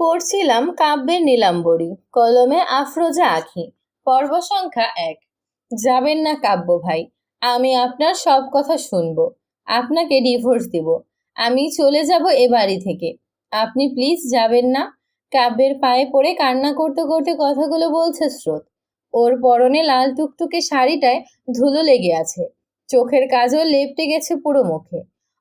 পড়ছিলাম কাব্যের নীলাম্বরী, কলমে আফরোজা আঁখি, পর্ব সংখ্যা এক। যাবেন না কাব্য ভাই, আমি আপনার সব কথা শুনব, আপনাকে ডিভোর্স দিব, আমি চলে যাব এ বাড়ি থেকে। আপনি প্লিজ যাবেন না, কাব্যের পায়ে পড়ে কান্না করতে করতে কথাগুলো বলছে স্রোত। ওর পরনে লাল টুকটুকে শাড়িটায় ধুলো লেগে আছে, চোখের কাজল লেপটে গেছে পুরো মুখে।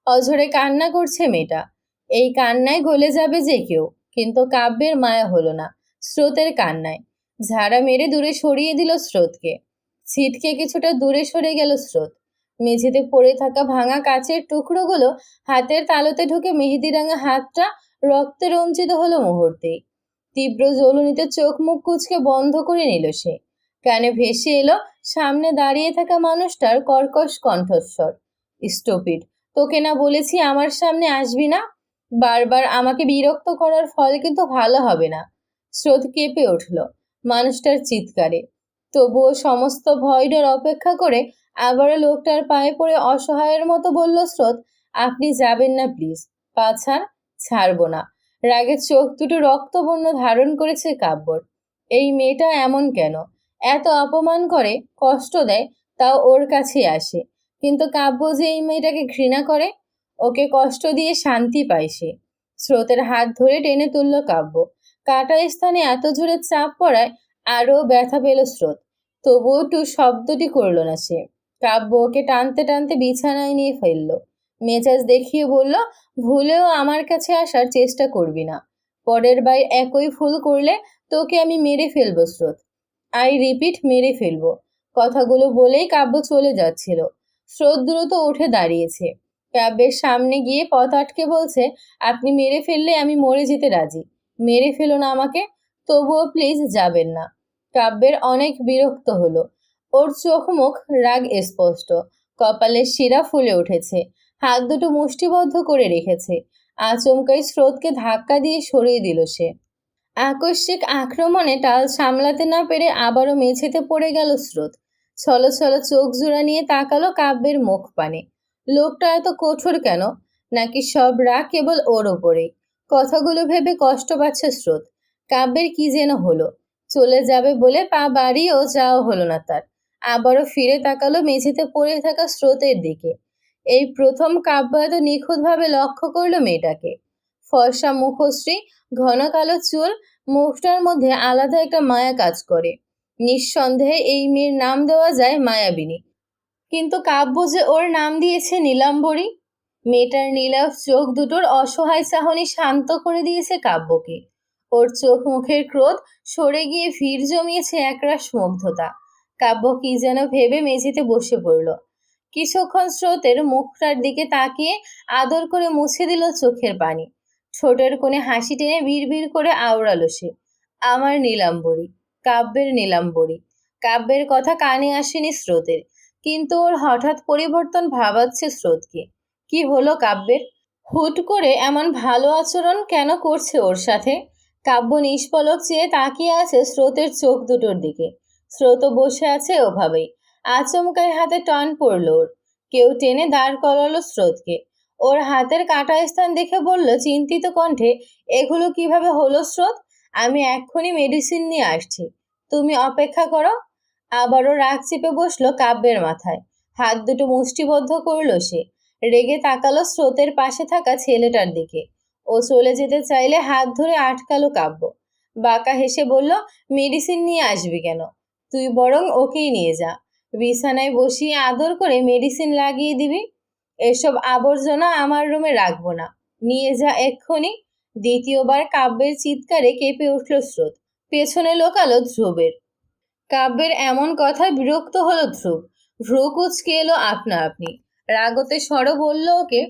অঝরে কান্না করছে মেয়েটা, এই কান্নায় গলে যাবে যে কেউ। কিন্তু কাব্যের মায়া হলো না, স্রোতের কান্নায়। ঝাড়া মেরে দূরে সরিয়ে দিল স্রোতকে। ছিটকে কিছুটা দূরে সরে গেল স্রোত। মেঝেতে পড়ে থাকা ভাঙা কাচের টুকরোগুলো হাতের তালুতে ঢুকে মেহেদিরাঙা হাতটা রক্তে রঞ্জিত হলো মুহূর্তেই। তীব্র জ্বলুনিতে চোখ মুখ কুচকে বন্ধ করে নিল সে। কানে ভেসে এলো সামনে দাঁড়িয়ে থাকা মানুষটার কর্কশ কণ্ঠস্বর। স্টপিড, তোকে না বলেছি আমার সামনে আসবি না? বারবার আমাকে বিরক্ত করার ফল কিন্তু ভালো হবে না। স্রোত কেঁপে উঠল। মানুষটার চিৎকারে। তবুও সমস্ত ভয় ডর অপেক্ষা করে আবারও লোকটার পায়ে পড়ে অসহায়ের মতো বলল, স্রোত, আপনি যাবেন না প্লিজ। পা ছাড় ছাড়বো না। রাগের চোখ দুটো রক্তবর্ণ ধারণ করেছে কাব্যর। এই মেয়েটা এমন কেন? এত অপমান করে, কষ্ট দেয়, তাও ওর কাছে আসে। কিন্তু কাব্য যে এই মেয়েটাকে ঘৃণা করে ওকে কষ্ট দিয়ে শান্তি পায় সে। স্রোতের হাত ধরে টেনে তুলল কাব্য। কাটা স্থানে এত জোরে চাপ পড়ায় আরও ব্যথা পেল স্রোত। তবুও টু শব্দটি করল না সে। কাব্য ওকে টানতে টানতে বিছানায় নিয়ে ফেলল। মেজাজ দেখিয়ে বলল, ভুলেও আমার কাছে আসার চেষ্টা করবি না। পরের বার একই ফুল করলে তোকে আমি মেরে ফেলব স্রোত। আই রিপিট, মেরে ফেলব। কথাগুলো বলেই কাব্য চলে যাচ্ছিল। স্রোত দ্রুত উঠে দাঁড়িয়েছে। কাব্যের সামনে গিয়ে পথ আটকে বলছে, আপনি মেরে ফেললে আমি মরে যেতে রাজি। মেরে ফেলো না আমাকে, তবুও প্লিজ যাবেন না। কাব্যের অনেক বিরক্ত হলো। ওর চোখ মুখ রাগ স্পষ্ট কপালের শিরা ফুলে উঠেছে, হাত দুটো মুষ্টিবদ্ধ করে রেখেছে, আচমকাই স্রোতকে ধাক্কা দিয়ে সরিয়ে দিল সে। আকস্মিক আক্রমণে টাল সামলাতে না পেরে আবারও মেঝেতে পড়ে গেল স্রোত। ছলো ছলো চোখ জোড়া নিয়ে তাকালো কাব্যের মুখ পানে। লোকটা এত কঠোর কেন? নাকি সব রাগ কেবল ওর ওপরেই? কথাগুলো ভেবে কষ্ট পাচ্ছে স্রোত। কাব্যের কি যেন হলো? চলে যাবে বলে পা বাড়িয়েও যাওয়া হলো না তার। আবারও ফিরে তাকালো মেঝেতে পড়ে থাকা স্রোতের দিকে। এই প্রথম কাব্য এত নিখুঁতভাবে লক্ষ্য করল মেয়েটাকে। ফর্সা মুখশ্রী, ঘন কালো চুল, মুখটার মধ্যে আলাদা একটা মায়া কাজ করে। নিঃসন্দেহে এই মেয়ের নাম দেওয়া যায় মায়াবিনী। কিন্তু কাব্য যে ওর নাম দিয়েছে নীলাম্বরী, মেয়েটার নীলাভ চোখ দুটোর অসহায় চাহনি শান্ত করে দিয়েছে কাব্যকে। ওর চোখ মুখের ক্রোধ সরে গিয়ে ভিড় জমিয়েছে একরাশ মুগ্ধতা। কাব্য কি যেন ভেবে মেঝেতে বসে পড়ল। কিছুক্ষণ স্রোতের মুখটার দিকে তাকিয়ে আদর করে মুছে দিল চোখের পানি। ছোটের কোণে হাসি টেনে বিড় করে আওড়ালো সে। আমার নীলাম্বরী, কাব্যের নীলাম্বরী। কাব্যের কথা কানে আসেনি স্রোতের। কিন্তু ওর হঠাৎ পরিবর্তন ভাবাচ্ছে স্রোতকে। কি হলো কাব্যের? হুট করে এমন ভালো আচরণ কেন করছে ওর সাথে? কাব্য নিষ্পলক চেয়ে তাকিয়ে আছে স্রোতের চোখ দুটোর দিকে। স্রোত বসে আছে ওভাবেই। আচমকায় হাতে টন পড়ল ওর। কেউ টেনে দাঁড় করালো স্রোতকে। ওর হাতের কাটা স্থান দেখে বলল, চিন্তিত কণ্ঠে, এগুলো কীভাবে হলো স্রোত? আমি এক্ষুনি মেডিসিন নিয়ে আসছি। তুমি অপেক্ষা করো আবারও রাগ চেপে বসল কাব্যের মাথায়। হাত দুটো মুষ্টিবদ্ধ করল সে। রেগে তাকালো স্রোতের পাশে থাকা ছেলেটার দিকে। ও চলে যেতে চাইলে হাত ধরে আটকালো কাব্য। বাঁকা হেসে বলল, মেডিসিন নিয়ে আসবি কেন? তুই বরং ওকেই নিয়ে যা। বিছানায় বসিয়ে আদর করে মেডিসিন লাগিয়ে দিবি। এসব আবর্জনা আমার রুমে রাখব না। নিয়ে যা এক্ষুনি। দ্বিতীয়বার কাব্যের চিৎকারে কেঁপে উঠল স্রোত। পেছনে লোকালো ধ্রুবের। কাব্যের এমন কথায় বিরক্ত হলো ধ্রুব। ভ্রু কুচকে এলো আপনা আপনি। রাগতে স্বর বলল ওকে,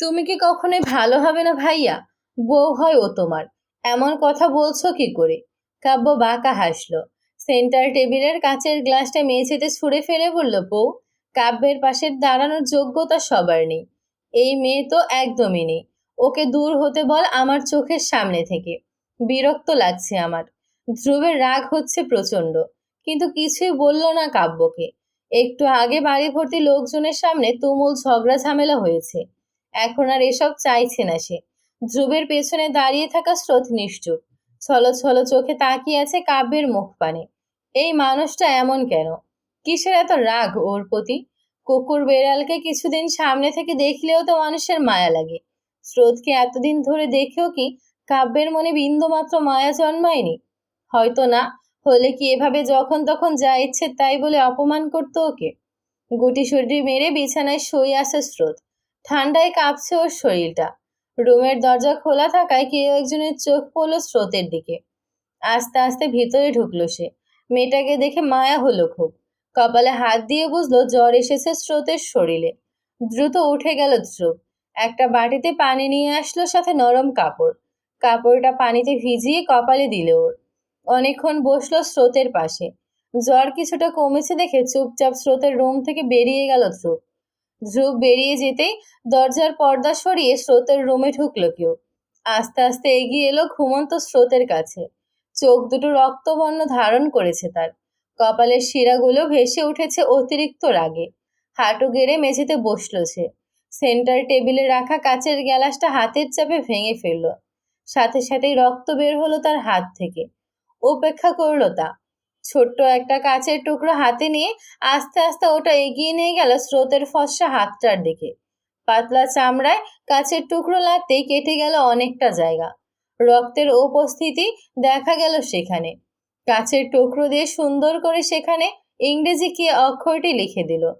তুমি কি কখনোই ভালো হবে না ভাইয়া? বউ হয় ও তোমার। এমন কথা বলছো কি করে? কাব্য বাঁকা হাসলো। সেন্টার টেবিলের কাচের গ্লাসটা মেঝেতে ছুঁড়ে ফেলে বলল, বউ, কাব্যের পাশে দাঁড়ানোর যোগ্যতা সবার নেই। এই মেয়ে তো একদমই নেই। ওকে দূর হতে বল আমার চোখের সামনে থেকে। বিরক্ত লাগছে আমার। ধ্রুবের রাগ হচ্ছে প্রচণ্ড। কিন্তু কিছুই বলল না কাব্যকে। একটু আগে বাড়ি ভর্তি লোকজনের সামনে তুমুল ঝগড়া ঝামেলা হয়েছে। এখন আর এসব চাইছে না সে। ধ্রুবের পেছনে দাঁড়িয়ে থাকা স্রোত নিশ্চুপ। ছলো ছলো চোখে তাকিয়ে আছে কাব্যের মুখ পানে। এই মানুষটা এমন কেন? কিসের এত রাগ ওর প্রতি? কুকুর বেড়ালকে কিছুদিন সামনে থেকে দেখলেও তো মানুষের মায়া লাগে। স্রোতকে এতদিন ধরে দেখেও কি কাব্যের মনে বিন্দুমাত্র মায়া জন্মায়নি? হয়তো না। হলে কি এভাবে যখন তখন যা ইচ্ছে তাই বলে অপমান করতো ওকে? গুটি সুটি মেরে বিছানায় শুয়ে আসে স্রোত। ঠান্ডায় কাঁপছে ওর শরীরটা। রুমের দরজা খোলা থাকায় কেউ একজনের চোখ পড়ল স্রোতের দিকে। আস্তে আস্তে ভিতরে ঢুকলো সে। মেয়েটাকে দেখে মায়া হলো খুব। কপালে হাত দিয়ে বুঝলো জ্বর এসেছে স্রোতের শরীরে। দ্রুত উঠে গেল ধ্রুব একটা বাটিতে পানি নিয়ে আসলো সাথে নরম কাপড়। কাপড়টা পানিতে ভিজিয়ে কপালে দিল ওর। অনেকক্ষণ বসল স্রোতের পাশে। জ্বর কিছুটা কমেছে দেখে চুপচাপ স্রোতের রুম থেকে বেরিয়ে গেল ধ্রুব। ধ্রুব বেরিয়ে যেতেই দরজার পর্দা সরিয়ে স্রোতের রুমে ঢুকলো কেউ। আস্তে আস্তে এগিয়ে এলো ঘুমন্ত স্রোতের কাছে। চোখ দুটো রক্তবর্ণ ধারণ করেছে তার। কপালের শিরাগুলো ভেসে উঠেছে অতিরিক্ত রাগে। হাঁটু গেড়ে মেঝেতে বসল সে। সেন্টার টেবিলে রাখা কাচের গ্যালাসটা হাতের চাপে ভেঙে ফেলল। সাথে সাথেই রক্ত বের হলো তার হাত থেকে। উপেক্ষা করল তা। ছোট্ট একটা কাচের টুকরো হাতে নিয়ে আস্তে আস্তে ওটা এগিয়ে নিয়ে গেল স্রোতের ফর্সা হাতটার দিকে। পাতলা চামড়ায় কাচের টুকরো লাগতেই কেটে গেল অনেকটা জায়গা। রক্তের উপস্থিতি দেখা গেল সেখানে। কাচের টুকরো দিয়ে সুন্দর করে সেখানে ইংরেজি কি অক্ষরটি লিখে দিল।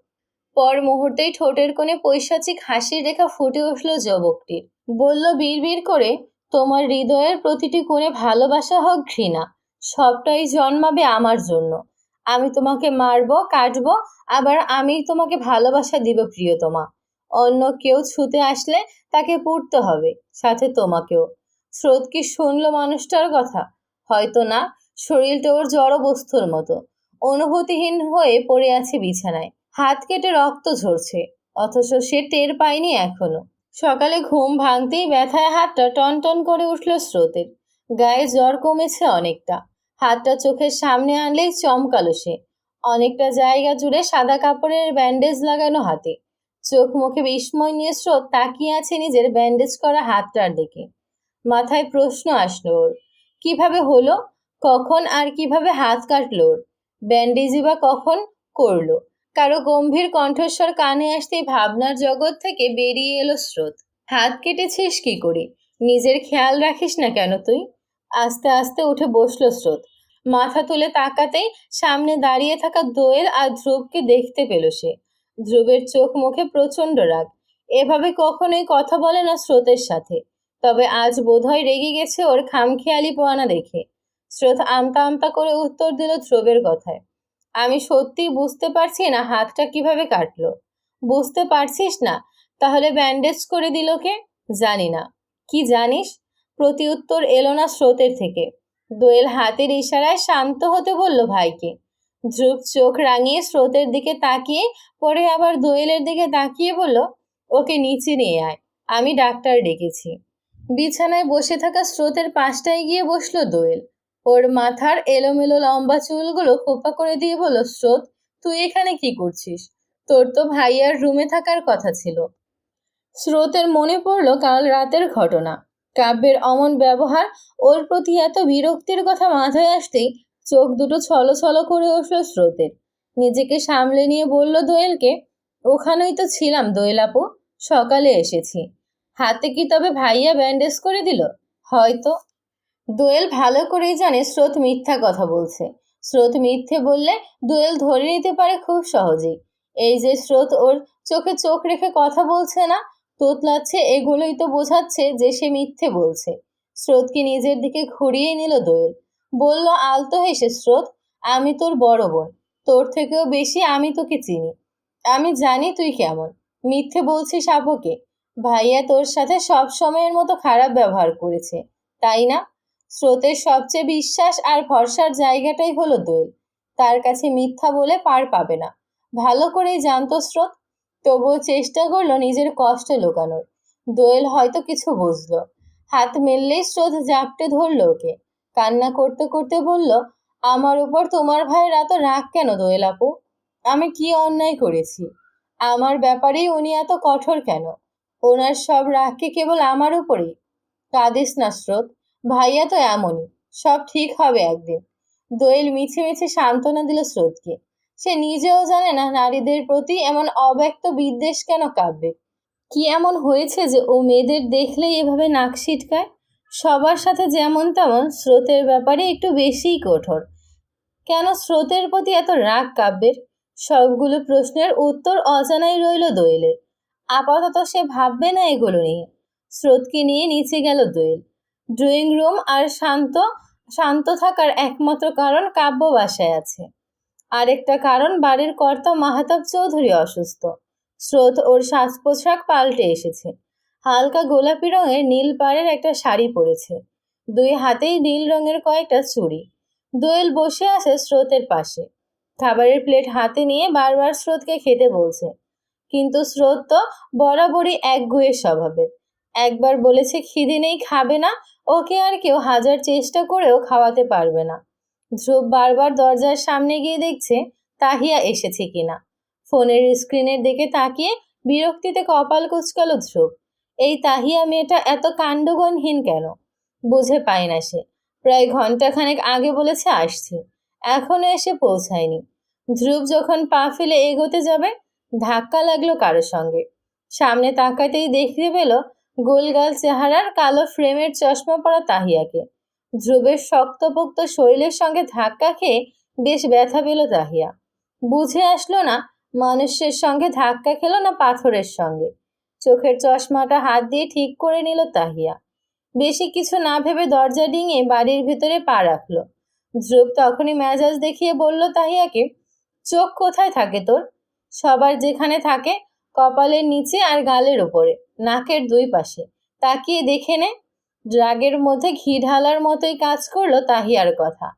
পর মুহূর্তেই ঠোঁটের কোণে পৈশাচিক হাসির রেখা ফুটে উঠল যুবকটির। বলল বিড়বিড় করে, তোমার হৃদয়ের প্রতিটি কোণে ভালোবাসা হোক ঘৃণা। সবটাই জন্মাবে আমার জন্য। আমি তোমাকে মারবো, কাটবো, আবার আমি তোমাকে ভালোবাসা দিব, প্রিয়তমা। অন্য কেউ ছুতে আসলে তাকে পুড়তে হবে, সাথে তোমাকেও। স্রোত কি শুনলো মানুষটার কথা? হয়তো না, শরীরটা ওর জড় বস্তুর মতো। অনুভূতিহীন হয়ে পড়ে আছে বিছানায়। হাত কেটে রক্ত ঝরছে, অথচ সে টের পায়নি এখনও। সকালে ঘুম ভাঙতেই ব্যথায় হাতটা টনটন করে উঠল স্রোতের। গায়ে জ্বর কমেছে অনেকটা। হাতটা চোখের সামনে আনলেই চমকালো সে। অনেকটা জায়গা জুড়ে সাদা কাপড়ের ব্যান্ডেজ লাগানো হাতে। চোখ মুখে বিস্ময় নিয়ে স্রোত তাকিয়ে আছে নিজের ব্যান্ডেজ করা হাতটার দিকে। মাথায় প্রশ্ন আসলো ওর, কীভাবে হলো? কখন আর কীভাবে হাত কাটলো ওর? ব্যান্ডেজই বা কখন করল? কারও গম্ভীর কণ্ঠস্বর কানে আসতেই ভাবনার জগৎ থেকে বেরিয়ে এলো স্রোত। হাত কেটেছিস কি করে? নিজের খেয়াল রাখিস না কেন তুই? আস্তে আস্তে উঠে বসল স্রোত। মাথা তুলে তাকাতেই সামনে দাঁড়িয়ে থাকা দোয়েল আর ধ্রুবকে দেখতে পেল সে। ধ্রুবের চোখ মুখে প্রচণ্ড রাগ। এভাবে কখনোই কথা বলে না স্রোতের সাথে। তবে আজ বোধহয় রেগে গেছে ওর খামখেয়ালি পোয়ানা দেখে। স্রোত আমতা আমতা করে উত্তর দিল ধ্রুবের কথায়, আমি সত্যি বুঝতে পারছি না হাতটা কীভাবে কাটলো। বুঝতে পারছিস না? তাহলে ব্যান্ডেজ করে দিল কে? জানি না। কি জানিস? প্রতি উত্তর এলো না স্রোতের থেকে। দোয়েল হাতের ইশারায় শান্ত হতে বলল ভাইকে। ধ্রুব চোখ রাঙিয়ে স্রোতের দিকে তাকিয়ে পরে আবার দোয়েলের দিকে তাকিয়ে বলল, ওকে নিচে নিয়ে আয়, আমি ডাক্তার ডেকেছি। বিছানায় বসে থাকা স্রোতের পাশটায় গিয়ে বসল দোয়েল। ওর মাথার এলোমেলো লম্বা চুলগুলো খোপা করে দিয়ে বলল, স্রোত, তুই এখানে কি করছিস? তোর তো ভাইয়ার রুমে থাকার কথা ছিল। স্রোতের মনে পড়ল কাল রাতের ঘটনা। কাব্যের অমন ব্যবহার ওর প্রতি এত বিরক্তির কথা মাথায় আসতেই চোখ দুটো ছলো ছলো করে উঠল স্রোতের। নিজেকে সামলে নিয়ে বলল দোয়েলকে, ওখানেই তো ছিলাম দোয়েল আপু, সকালে এসেছি। হাতে কি তবে ভাইয়া ব্যান্ডেজ করে দিল? হয়তো। দোয়েল ভালো করেই জানে স্রোত মিথ্যা কথা বলছে। স্রোত মিথ্যে বললে দোয়েল ধরে নিতে পারে খুব সহজেই। এই যে স্রোত ওর চোখে চোখ রেখে কথা বলছে না তোতলাচ্ছে, এগুলোই তো বোঝাচ্ছে যে সে মিথ্যে বলছে। স্রোতকে নিজের দিকে ঘুরিয়ে নিল দোয়েল। বলল, আলতো হেসে স্রোত, আমি তোর বড় বোন। তোর থেকেও বেশি আমি তোকে চিনি। আমি জানি তুই কেমন। মিথ্যে বলছিস আপুকে। ভাইয়া তোর সাথে সব সময়ের মতো খারাপ ব্যবহার করেছে, তাই না? স্রোতের সবচেয়ে বিশ্বাস আর ভরসার জায়গাটাই হলো দোয়েল। তার কাছে মিথ্যা বলে পার পাবে না। ভালো করেই জানতো স্রোত তবুও চেষ্টা করল নিজের কষ্ট লুকানোর। দোয়েল হয়তো কিছু বুঝলো। হাত মেললেই স্রোত জাপটে ধরলো ওকে। কান্না করতে করতে বলল, আমার উপর তোমার ভাইয়ের এত রাগ কেন দোয়েল আপু? আমি কি অন্যায় করেছি? আমার ব্যাপারেই উনি এত কঠোর কেন? ওনার সব রাগকে কেবল আমার উপরেই। কাঁদিস না স্রোত, ভাইয়া তো এমনই, সব ঠিক হবে একদিন। দোয়েল মিছে মিছে সান্ত্বনা দিল স্রোতকে। সে নিজেও জানে না নারীদের প্রতি এমন অব্যক্ত বিদ্বেষ কেন কাব্যে কি এমন হয়েছে যে ও মেয়েদের দেখলেই এভাবে নাক ছিটকায়? সবার সাথে যেমন তেমন স্রোতের ব্যাপারে একটু বেশিই কঠোর। কেন স্রোতের প্রতি এত রাগ কাব্যের সবগুলো প্রশ্নের উত্তর অজানাই রইল দোয়েলের। আপাতত সে ভাববে না এগুলো নিয়ে। স্রোতকে নিয়ে নিচে গেল দোয়েল। ড্রয়িং রুম আর শান্ত শান্ত থাকার একমাত্র কারণ কাব্য বাসায় আছে। আরেকটা কারণ, বাড়ির কর্তা মাহাতাব চৌধুরী অসুস্থ। স্রোত ওর সাজ পোশাক পাল্টে এসেছে। হালকা গোলাপি রঙের নীল পাড়ের একটা শাড়ি পরেছে। দুই হাতেই নীল রঙের কয়েকটা চুড়ি। দোয়েল বসে আছে স্রোতের পাশে। খাবারের প্লেট হাতে নিয়ে বারবার স্রোতকে খেতে বলছে। কিন্তু স্রোত তো বরাবরই একগুয়ে স্বভাবের। একবার বলেছে খিদে নেই, খাবে না। ওকে আর কেউ হাজার চেষ্টা করেও খাওয়াতে পারবে না। ধ্রুব বারবার দরজার সামনে গিয়ে দেখছে তাহিয়া এসেছে কিনা। ফোনের স্ক্রিনের দিকে তাকিয়ে বিরক্তিতে কপাল কুচকাল ধ্রুব। এই তাহিয়া মেয়েটা এত কাণ্ডগণহীন কেন? বুঝে পায় না সে। প্রায় ঘন্টাখানেক আগে বলেছে, আসছি। এখনও এসে পৌঁছায়নি। ধ্রুব যখন পা ফেলে এগোতে যাবে, ধাক্কা লাগল কারও সঙ্গে। সামনে তাকাতেই দেখতে পেল গোলগাল চেহারার কালো ফ্রেমের চশমা পরা তাহিয়াকে। ধ্রুবের শক্তপোক্ত শরীরের সঙ্গে ধাক্কা খেয়ে বেশ ব্যথা পেল তাহিয়া। বুঝে আসলো না মানুষের সঙ্গে ধাক্কা খেলো না পাথরের সঙ্গে। চোখের চশমাটা হাত দিয়ে ঠিক করে নিল তাহিয়া। বেশি কিছু না ভেবে দরজা ডিঙে বাড়ির ভিতরে পা রাখল। ধ্রুব তখনই মেজাজ দেখিয়ে বলল তাহিয়াকে, চোখ কোথায় থাকে তোর? সবার যেখানে থাকে কপালের নিচে আর গালের ওপরে নাকের দুই পাশে। তাকিয়ে দেখে নে। ড্রাগের মধ্যে ঘি ঢালার মতোই কাজ করল তাহিয়ার কথা।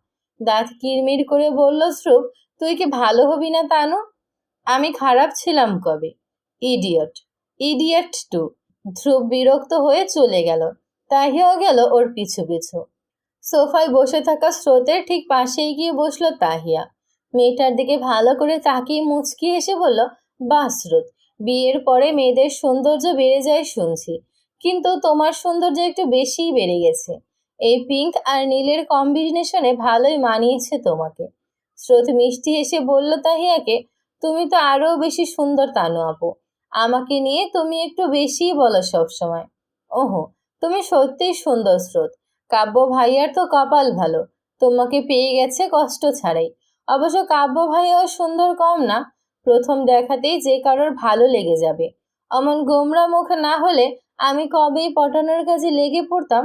দাঁত কিরমির করে বলল ধ্রুব তুই কি ভালো হবি না তানু? আমি খারাপ ছিলাম কবে? Idiot idiot two. ধ্রুব বিরক্ত হয়ে চলে গেল। তাহিয়াও গেল ওর পিছু পিছু। সোফায় বসে থাকা স্রোতের ঠিক পাশেই গিয়ে বসল তাহিয়া। মেয়েটার দিকে ভালো করে তাকিয়ে মুচকি হেসে বলল, বাহ বিয়ের পরে মেয়েদের সৌন্দর্য বেড়ে যায় শুনছি। কিন্তু তোমার সৌন্দর্য একটু বেশিই বেড়ে গেছে। এই পিঙ্ক আর নীলের কম্বিনেশনে ভালোই মানিয়েছে তোমাকে। স্রোত মিষ্টি এসে বলল, তাহিয়াকে, তুমি তো আরও বেশি সুন্দর তানু আপু। আমাকে নিয়ে তুমি একটু বেশিই বলো সবসময়। ওহো, তুমি সত্যিই সুন্দর স্রোত। কাব্য ভাইয়ার তো কপাল ভালো। তোমাকে পেয়ে গেছে কষ্ট ছাড়াই। অবশ্য কাব্য ভাইয়াও সুন্দর কম না। প্রথম দেখাতেই যে কারোর ভালো লেগে যাবে। অমন গোমরা মুখ না হলে আমি কবেই পটানোর কাজে লেগে পড়তাম?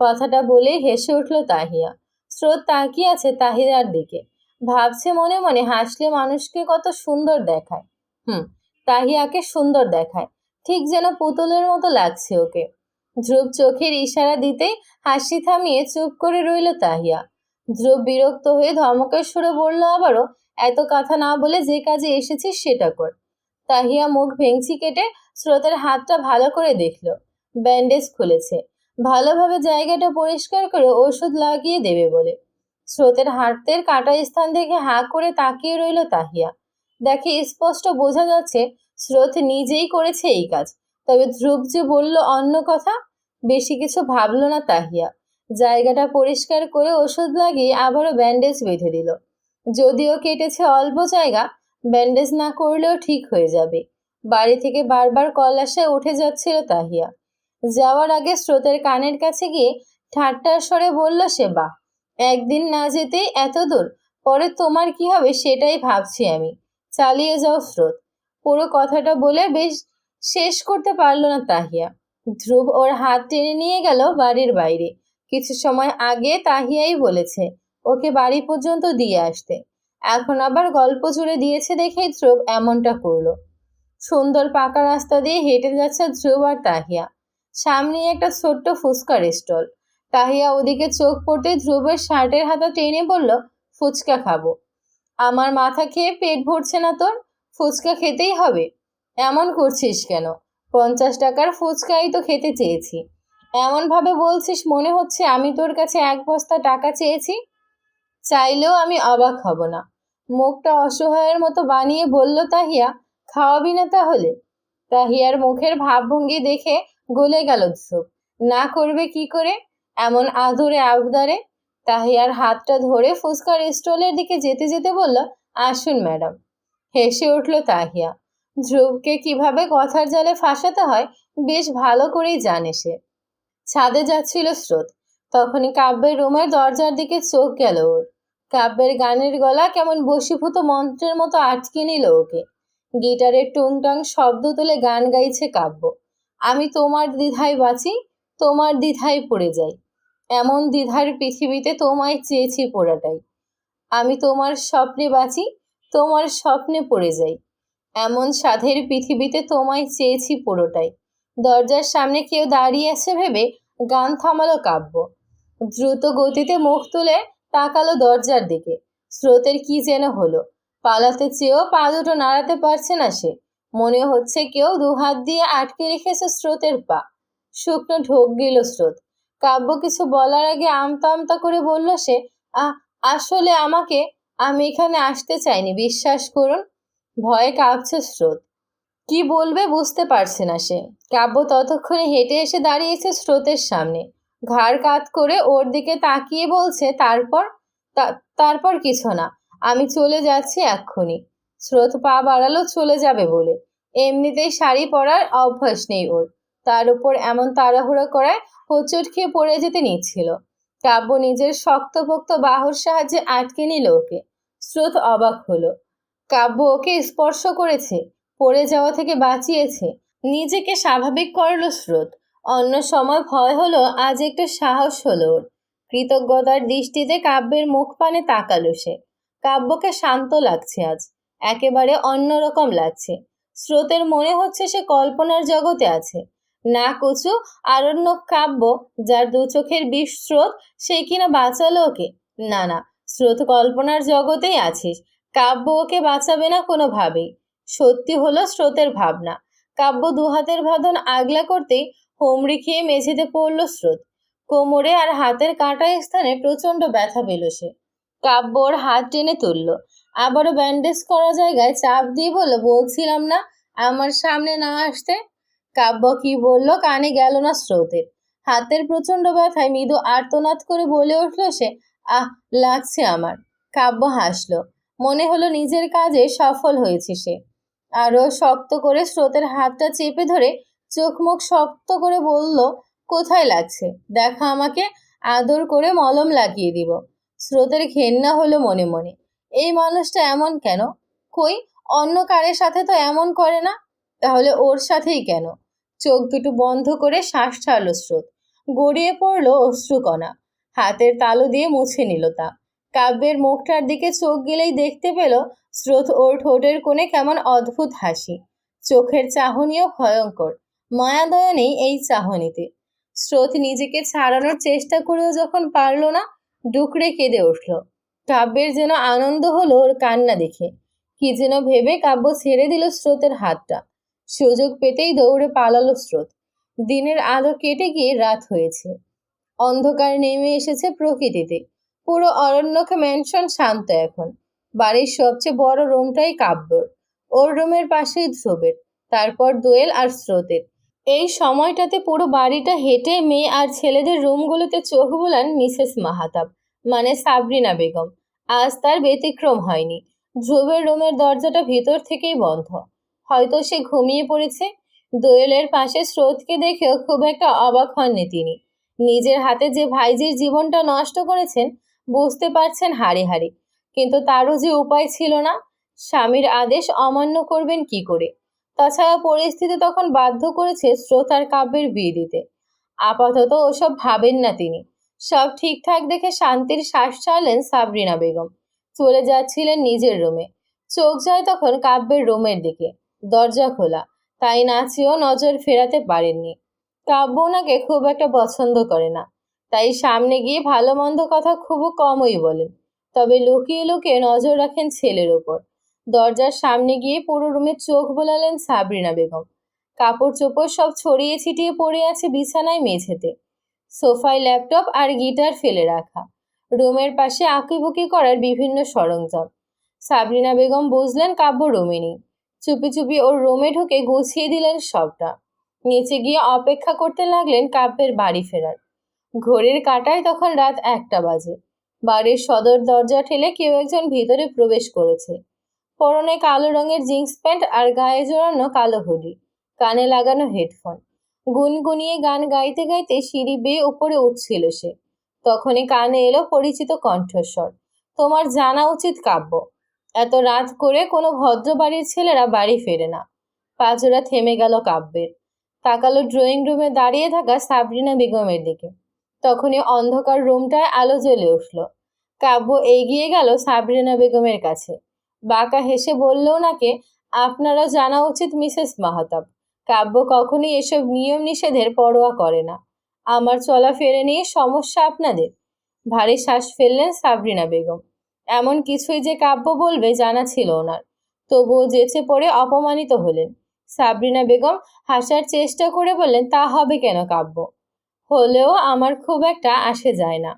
কথাটা বলেই হেসে উঠল তাহিয়া। স্রোত তাকিয়ে আছে তাহিয়ার দিকে। ভাবছে মনে মনে হাসলে মানুষকে কত সুন্দর দেখায়। হুম, তাহিয়াকে সুন্দর দেখায়। ঠিক যেন পুতুলের মতো লাগছে ওকে। ধ্রুব চোখের ইশারা দিতেই হাসি থামিয়ে চুপ করে রইল তাহিয়া। ধ্রুব বিরক্ত হয়ে ধমকের সুরে বলল, আবারও? এত কথা না বলে যে কাজে এসেছিস সেটা কর। তাহিয়া মুখ ভেঙচি কেটে স্রোতের হাতটা ভালো করে দেখল। ব্যান্ডেজ খুলেছে। ভালোভাবে জায়গাটা পরিষ্কার করে ওষুধ লাগিয়ে দেবে বলে। স্রোতের হাতের কাটা স্থান দেখে হাঁ করে তাকিয়ে রইল তাহিয়া। দেখে স্পষ্ট বোঝা যাচ্ছে স্রোত নিজেই করেছে এই কাজ। তবে ধ্রুব যে বলল অন্য কথা, বেশি কিছু ভাবলো না তাহিয়া। জায়গাটা পরিষ্কার করে ওষুধ লাগিয়ে আবারও ব্যান্ডেজ বেঁধে দিল। যদিও কেটেছে অল্প জায়গা ব্যান্ডেজ না করলেও ঠিক হয়ে যাবে। বাড়ি থেকে বারবার কল আসে, উঠে যাচ্ছিল তাহিয়া। যাওয়ার আগে স্রোতের কানের কাছে গিয়ে ঠাট্টার স্বরে বলল সে বা একদিন না যেতেই এত দূর, পরে তোমার কি হবে সেটাই ভাবছি আমি। চালিয়ে যাও স্রোত। পুরো কথাটা বলে বেশ শেষ করতে পারল না তাহিয়া। ধ্রুব ওর হাত টেনে নিয়ে গেল বাড়ির বাইরে। কিছু সময় আগে তাহিয়াই বলেছে, ওকে বাড়ি পর্যন্ত দিয়ে আসতে। এখন আবার গল্প জুড়ে দিয়েছে দেখেই ধ্রুব এমনটা করল। সুন্দর পাকা রাস্তা দিয়ে হেঁটে যাচ্ছে ধ্রুব আর তাহিয়া। সামনেই একটা ছোট্ট ফুচকার স্টল। তাহিয়া ওদিকে চোখ পড়তে ধ্রুবের শার্টের হাতা টেনে বলল, ফুচকা খাব। আমার মাথা খেয়ে পেট ভরছে না তোর? ফুচকা খেতেই হবে। এমন করছিস কেন? পঞ্চাশ টাকার ফুচকাই তো খেতে চেয়েছি। এমনভাবে বলছিস মনে হচ্ছে আমি তোর কাছে এক বস্তা টাকা চেয়েছি? চাইলেও আমি অবাক হব না। মুখটা অসহায়ের মতো বানিয়ে বলল, তাহিয়া, খাওয়াবি না তাহলে? তাহিয়ার মুখের ভাবভঙ্গি দেখে গলে গেল ধ্রুব না করবে কি করে? এমন আদরে আবদারে? তাহিয়ার হাতটা ধরে ফুসকার স্টলের দিকে যেতে যেতে বলল, আসুন ম্যাডাম। হেসে উঠল তাহিয়া। ধ্রুবকে কীভাবে কথার জালে ফাঁসাতে হয়, বেশ ভালো করেই জানে সে। ছাদে যাচ্ছিল স্রোত। তখনই কাব্যের রুমের দরজার দিকে চোখ গেল ওর। কাব্যের গানের গলা কেমন বশীভূত মন্ত্রের মতো আটকে নিল ওকে। গিটারের টুংটাং শব্দ তুলে গান গাইছে কাব্য। আমি তোমার দ্বিধায় বাঁচি, তোমার দ্বিধায় পড়ে যাই। এমন দ্বিধার পৃথিবীতে তোমায় চেয়েছি পোড়াটাই। আমি তোমার স্বপ্নে বাঁচি, তোমার স্বপ্নে পড়ে যাই। এমন সাধের পৃথিবীতে তোমায় চেয়েছি পুরোটাই দরজার সামনে কেউ দাঁড়িয়ে আছে ভেবে গান থামালো কাব্য। দ্রুত গতিতে মুখ তুলে তাকালো দরজার দিকে। স্রোতের কি যেন হলো? পালাতে চেয়েও পা দুটো নাড়াতে পারছে না সে। মনে হচ্ছে কেউ দুহাত দিয়ে আটকে রেখেছে স্রোতের পা। শুকনো ঢোক গেল স্রোত। কাব্য কিছু বলার আগে আমতা আমতা করে বলল সে আসলে আমাকে, আমি এখানে আসতে চাইনি, বিশ্বাস করুন। ভয়ে কাঁপছে স্রোত। কি বলবে বুঝতে পারছে না সে। কাব্য ততক্ষণে হেঁটে এসে দাঁড়িয়েছে স্রোতের সামনে। ঘাড় কাত করে ওর দিকে তাকিয়ে বলছে, তারপর? তারপর কিছু না। আমি চলে যাচ্ছি এক্ষুনি। স্রোত পা বাড়ালো চলে যাবে বলে। এমনিতেই শাড়ি পরার অভ্যাস নেই ওর। তার উপর এমন তাড়াহুড়ো করায় হোঁচট খেয়ে পড়ে যেতে নিচ্ছিল। কাব্য নিজের শক্তপোক্ত বাহুর সাহায্যে আটকে নিল ওকে। স্রোত অবাক হলো। কাব্য ওকে স্পর্শ করেছে, পড়ে যাওয়া থেকে বাঁচিয়েছে। নিজেকে স্বাভাবিক করল স্রোত। অন্য সময় ভয় হলো, আজ একটু সাহস হলো ওর। কৃতজ্ঞতার দৃষ্টিতে কাব্যের মুখ পানে তাকালো সে। কাব্যকে শান্ত লাগছে আজ, একেবারে অন্যরকম লাগছে। স্রোতের মনে হচ্ছে সে কল্পনার জগতে আছে। না কচু আরণ্যক কাব্য, যার দু চোখের বিষ স্রোত, সে কিনা বাঁচালো ওকে? না না, স্রোত কল্পনার জগতেই আছিস। কাব্য ওকে বাঁচাবে না কোনোভাবেই। সত্যি হলো স্রোতের ভাবনা। কাব্য দুহাতের বাঁধন আগলা করতেই হোমড়ি খেয়ে মেঝেতে পড়ল স্রোত। কোমরে আর হাতের কাটা স্থানে প্রচণ্ড ব্যথা পেল সে। কাব্যর হাত টেনে তুলল। আবারও ব্যান্ডেজ করা জায়গায় চাপ দিয়ে বলল, বলছিলাম না, আমার সামনে না আসতে? কাব্য কি বলল কানে গেল না স্রোতের। হাতের প্রচণ্ড ব্যথায় মৃদু আর্তনাদ করে বলে উঠল সে, আহ, লাগছে আমার। কাব্য হাসলো। মনে হলো নিজের কাজে সফল হয়েছে সে। আরও শক্ত করে স্রোতের হাতটা চেপে ধরে চোখ মুখ শক্ত করে বলল, কোথায় লাগছে? দেখা আমাকে, আদর করে মলম লাগিয়ে দিব। স্রোতের ঘেন্না হলো মনে মনে। এই মানুষটা এমন কেন? কই, অন্য কারের সাথে তো এমন করে না? তাহলে ওর সাথেই কেন? চোখ দুটো বন্ধ করে শ্বাস ছাড়লো স্রোত। গড়িয়ে পড়ল অশ্রুকণা। হাতের তালু দিয়ে মুছে নিল তা। কাব্যের মুখটার দিকে চোখ গেলেই দেখতে পেল স্রোত ওর ঠোঁটের কোণে কেমন অদ্ভুত হাসি। চোখের চাহনিও ভয়ঙ্কর। মায়াদয়া নেই এই চাহনিতে। স্রোত নিজেকে ছাড়ানোর চেষ্টা করেও যখন পারল না, ডুকরে কেঁদে উঠল। কাব্যের যেন আনন্দ হলো ওর কান্না দেখে। কি যেন ভেবে কাব্য ছেড়ে দিল স্রোতের হাতটা। সুযোগ পেতেই দৌড়ে পালালো স্রোত। দিনের আলো কেটে গিয়ে রাত হয়েছে। অন্ধকার নেমে এসেছে প্রকৃতিতে। পুরো অরণ্যকে ম্যানশন শান্ত এখন। বাড়ির সবচেয়ে বড় রুমটাই কাব্যর। ওর রুমের পাশেই ধ্রুবের। তারপর দোয়েল আর স্রোতের। এই সময়টাতে পুরো বাড়িটা হেঁটে মেয়ে আর ছেলেদের রুমগুলোতে চোখ বোলান মিসেস মাহাতাব মানে সাবরিনা বেগম। আজ তার ব্যতিক্রম হয়নি। ধ্রুবের রুমের দরজাটা ভিতর থেকেই বন্ধ। হয়তো সে ঘুমিয়ে পড়েছে। দোয়েলের পাশে স্রোতকে দেখেও খুব একটা অবাক হননি তিনি। নিজের হাতে যে ভাইজির জীবনটা নষ্ট করেছেন, বুঝতে পারছেন হাড়ে হাড়ে। কিন্তু তারও যে উপায় ছিল না, স্বামীর আদেশ অমান্য করবেন কি করে? তাছাড়া পরিস্থিতি তখন বাধ্য করেছে শ্রোতার কাব্যের বিয়ে দিতে আপাতত ওসব ভাবেন না তিনি। সব ঠিকঠাক দেখে শান্তির শ্বাস ছাড়লেন সাবরিনা বেগম। চলে যাচ্ছিলেন নিজের রুমে। চোখ যায় তখন কাব্যের রুমের দিকে। দরজা খোলা। তাই নাচিও নজর ফেরাতে পারেননি। কাব্য ওনাকে খুব একটা পছন্দ করে না। তাই সামনে গিয়ে ভালো মন্দ কথা খুব কমই বলেন। তবে লুকিয়ে লুকিয়ে নজর রাখেন ছেলের ওপর। দরজার সামনে গিয়ে পুরো রুমে চোখ বোলালেন সাবরিনা বেগম। কাপড় চোপড় সব ছড়িয়ে ছিটিয়ে পড়ে আছে বিছানায় মেঝেতে। সোফায় ল্যাপটপ আর গিটার ফেলে রাখা। রুমের পাশে আঁকিবুকি করার বিভিন্ন সরঞ্জাম। সাবরিনা বেগম বুঝলেন কাব্য রুমে নেই চুপি চুপি ওর রুমে ঢুকে গুছিয়ে দিলেন সবটা। নিচে গিয়ে অপেক্ষা করতে লাগলেন কাব্যের বাড়ি ফেরার। ঘড়ির কাঁটায় তখন রাত একটা বাজে। বাড়ির সদর দরজা ঠেলে কেউ একজন ভিতরে প্রবেশ করেছে। পরনে কালো রঙের জিন্স প্যান্ট আর গায়ে জোড়ানো কালো হুডি। কানে লাগানো হেডফোন। গুনগুনিয়ে গান গাইতে গাইতে সিঁড়ি বেয়ে উপরে উঠছিল সে। তখনই কানে এলো পরিচিত কণ্ঠস্বর। তোমার জানা উচিত কাব্য। এত রাত করে কোনো ভদ্র বাড়ির ছেলেরা বাড়ি ফেরে না। পাজরা থেমে গেল কাব্যের। তাকালো ড্রয়িং রুমে দাঁড়িয়ে থাকা সাবরিনা বেগমের দিকে। তখনই অন্ধকার রুমটায় আলো জ্বলে উঠল। কাব্য এগিয়ে গেল সাবরিনা বেগমের কাছে। বাঁকা হেসে বলল ওনাকে আপনারও জানা উচিত মিসেস মাহতাব, কাব্য কখনোই এসব নিয়ম নিষেধের পরোয়া করে না। আমার চলাফেরা নিয়ে সমস্যা আপনাদের। ভারী শ্বাস ফেললেন সাবরিনা বেগম। এমন কিছুই যে কাব্য বলবে জানা ছিল ওনার। তবুও যেচে পড়ে অপমানিত হলেন। সাবরিনা বেগম হাসার চেষ্টা করে বললেন, তা হবে কেন কাব্য? হলেও আমার খুব একটা আসে যায় না।